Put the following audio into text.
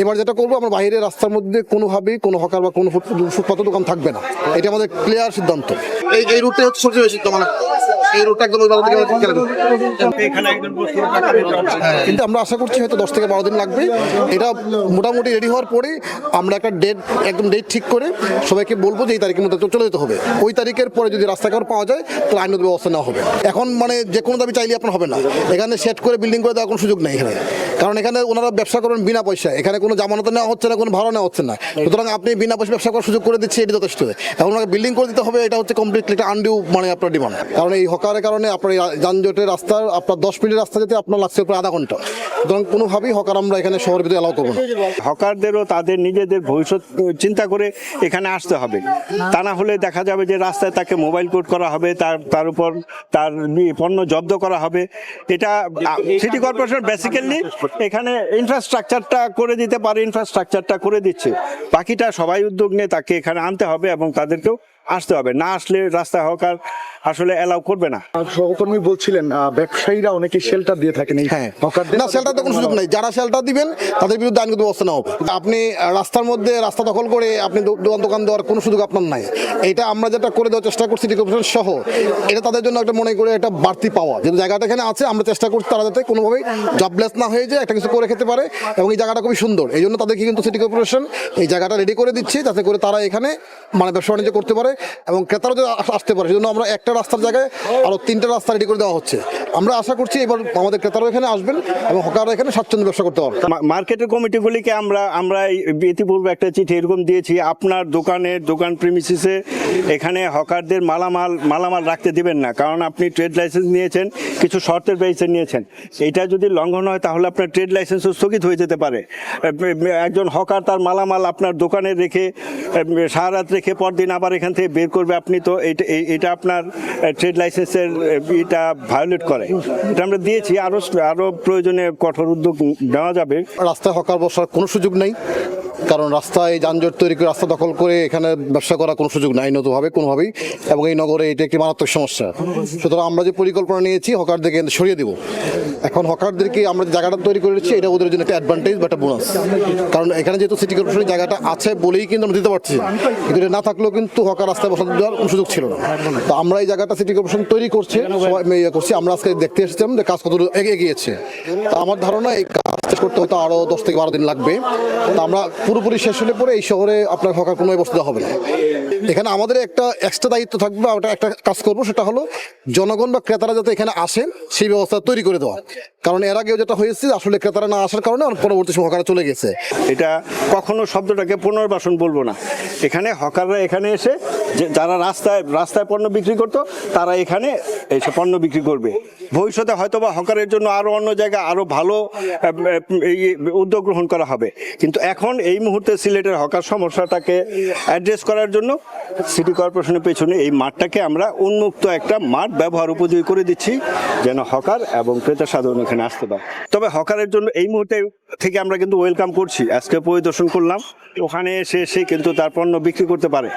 এবার যেটা করব আমরা বাইরে রাস্তার মধ্যে কোনোভাবেই কোনো হকার বা কোনো ফুট- ফুটপাতের দোকান থাকবে না। এটা আমাদের ক্লিয়ার সিদ্ধান্ত। এই এই রুটটা হচ্ছে সবচেয়ে বেশি মানে এই রুটটা একদম থেকে গেলে কিন্তু আমরা আশা করছি হয়তো দশ থেকে বারো দিন লাগবে। এটা মোটামুটি রেডি হওয়ার পরে আমরা একটা ডেট একদম ডেট ঠিক করে সবাইকে বলব যে এই তারিখের মধ্যে চলে যেতে হবে। ওই তারিখের পরে যদি রাস্তা কার পাওয়া যায় তাহলে আইনত ব্যবস্থা নেওয়া হবে। এখন মানে যে কোনো দাবি চাইলে আপনার হবে না। এখানে সেট করে বিল্ডিং করে দেওয়ার কোনো সুযোগ নেই এখানে। কারণ এখানে ওনারা ব্যবসা করবেন বিনা পয়সা এখানে কোনো জামানত নেওয়া হচ্ছে না কোনো ভাড়া নেওয়া হচ্ছে না। সুতরাং আপনি বিনা পয়সা ব্যবসা করার সুযোগ করে দিচ্ছে এটি যথেষ্ট। এখন ওনাকে বিল্ডিং করে দিতে হবে এটা হচ্ছে কমপ্লিটলি একটা আনডিউ মানে আপনার ডিমান্ড কারণ এই হকারের কারণে আপনার যানজটের রাস্তার আপনার দশ মিনিট রাস্তা যেতে আপনার লাগছে প্রায় আধা ঘণ্টা। সুতরাং কোনোভাবেই হকার আমরা এখানে শহরের ভিতরে অ্যালাউ করব না। হকারদেরও তাদের নিজেদের ভবিষ্যৎ চিন্তা করে এখানে আসতে হবে। তা না হলে দেখা যাবে যে রাস্তায় তাকে মোবাইল কোড করা হবে তার তার উপর তার পণ্য জব্দ করা হবে। এটা সিটি কর্পোরেশন বেসিক্যালি এখানে ইনফ্রাস্ট্রাকচারটা করে দিতে পারে ইনফ্রাস্ট্রাকচারটা করে দিচ্ছে। বাকিটা সবাই উদ্যোগ নিয়ে তাকে এখানে আনতে হবে এবং তাদেরকেও আসতে হবে। না আসলে রাস্তায় হকার আসলে অ্যালাউ করবে না। সহকর্মী বলছিলেন ব্যবসায়ীরা অনেকে শেল্টার দিয়ে থাকেন এই হ্যাঁ। না শেল্টার তো কোনো সুযোগ নেই। যারা শেল্টার দিবেন তাদের বিরুদ্ধে আইনগত ব্যবস্থা নেওয়া হবে। আপনি রাস্তার মধ্যে রাস্তা দখল করে আপনি দোকান দোকান দেওয়ার কোনো সুযোগ আপনার নাই। এটা আমরা যেটা করে দেওয়ার চেষ্টা করছি সিটি কর্পোরেশন সহ এটা তাদের জন্য একটা মনে করে একটা বাড়তি পাওয়া। যেহেতু জায়গাটা এখানে আছে আমরা চেষ্টা করছি তারা যাতে কোনোভাবেই জবলেস না হয়ে যায় একটা কিছু করে খেতে পারে এবং এই জায়গাটা খুবই সুন্দর। এই জন্য তাদেরকে কিন্তু সিটি কর্পোরেশন এই জায়গাটা রেডি করে দিচ্ছে যাতে করে তারা এখানে মানে ব্যবসা বাণিজ্য করতে পারে। এবং ক্রেতারাও আস- আসতে পারে, সেজন্য আমরা একটা রাস্তার জায়গায় আরও তিনটা রাস্তা রেডি করে দেওয়া হচ্ছে। আমরা আশা করছি এবার আমাদের ক্রেতারাও এখানে আসবেন এবং হকাররা এখানে স্বাচ্ছন্দ্য ব্যবসা করতে পারবে। মার্কেটের কমিটিগুলিকে আমরা আমরা ইতিপূর্বে একটা চিঠি এরকম দিয়েছি, আপনার দোকানের দোকান প্রিমিসিসে এখানে হকারদের মালামাল মালামাল রাখতে দিবেন না, কারণ আপনি ট্রেড লাইসেন্স নিয়েছেন, কিছু শর্তের বেসে নিয়েছেন। এটা যদি লঙ্ঘন হয়, তাহলে আপনার ট্রেড লাইসেন্সও স্থগিত হয়ে যেতে পারে। একজন হকার তার মালামাল আপনার দোকানে রেখে সারা রাত রেখে পরদিন আবার এখান থেকে বের করবে আপনি তো এটা এটা আপনার ট্রেড লাইসেন্সের এটা ভায়োলেট করে। এটা আমরা দিয়েছি আরও আরও প্রয়োজনে কঠোর উদ্যোগ নেওয়া যাবে। রাস্তায় হকার বসার কোনো সুযোগ নেই। কারণ রাস্তায় যানজট তৈরি করে রাস্তা দখল করে এখানে ব্যবসা করার কোনো সুযোগ নাই আইনতভাবে কোনোভাবেই। এবং এই নগরে এটা একটি মারাত্মক সমস্যা। সুতরাং আমরা যে পরিকল্পনা নিয়েছি, হকারদেরকে সরিয়ে দেবো। এখন হকারদেরকে আমরা যে জায়গাটা তৈরি করেছি এটা ওদের জন্য একটা অ্যাডভান্টেজ বা একটা বোনাস কারণ এখানে যেহেতু সিটি কর্পোরেশনের জায়গাটা আছে বলেই কিন্তু আমরা দিতে পারছি। কিন্তু না থাকলেও কিন্তু হকার রাস্তায় বসাতে দেওয়ার সুযোগ ছিল না। তো আমরা এই জায়গাটা সিটি কর্পোরেশন তৈরি করছে, সবাই ইয়ে করছি। আমরা আজকে দেখতে এসেছিলাম যে কাজ কত এগিয়ে গিয়েছে। তো আমার ধারণা এই শেষ করতে হয়তো আরও দশ থেকে বারো দিন লাগবে। তো আমরা পুরোপুরি শেষ হলে পরে এই শহরে আপনার হকার কোনো দেওয়া হবে না। এখানে আমাদের একটা এক্সট্রা দায়িত্ব থাকবে ওটা একটা কাজ করব, সেটা হলো জনগণ বা ক্রেতারা যাতে এখানে আসেন, সেই ব্যবস্থা তৈরি করে দেওয়া। কারণ এর আগেও যেটা হয়েছে, আসলে ক্রেতারা না আসার কারণে পরবর্তী সময় চলে গেছে। এটা কখনো শব্দটাকে পুনর্বাসন বলব না। এখানে হকাররা এখানে এসে যারা রাস্তায় রাস্তায় পণ্য বিক্রি করতো, তারা এখানে এসে পণ্য বিক্রি করবে। ভবিষ্যতে হয়তো বা হকারের জন্য আরও অন্য জায়গায় আরও ভালো এই উদ্যোগ গ্রহণ করা হবে। কিন্তু এখন এই মুহূর্তে সিলেটের হকার সমস্যাটাকে অ্যাড্রেস করার জন্য সিটি কর্পোরেশনের পেছনে এই মাঠটাকে আমরা উন্মুক্ত একটা মাঠ ব্যবহার উপযোগী করে দিচ্ছি, যেন হকার এবং ক্রেতা সাধারণ এখানে আসতে পারে। তবে হকারের জন্য এই মুহূর্তে থেকে আমরা কিন্তু ওয়েলকাম করছি। আজকে পরিদর্শন করলাম। ওখানে এসে সে কিন্তু তার পণ্য বিক্রি করতে পারে।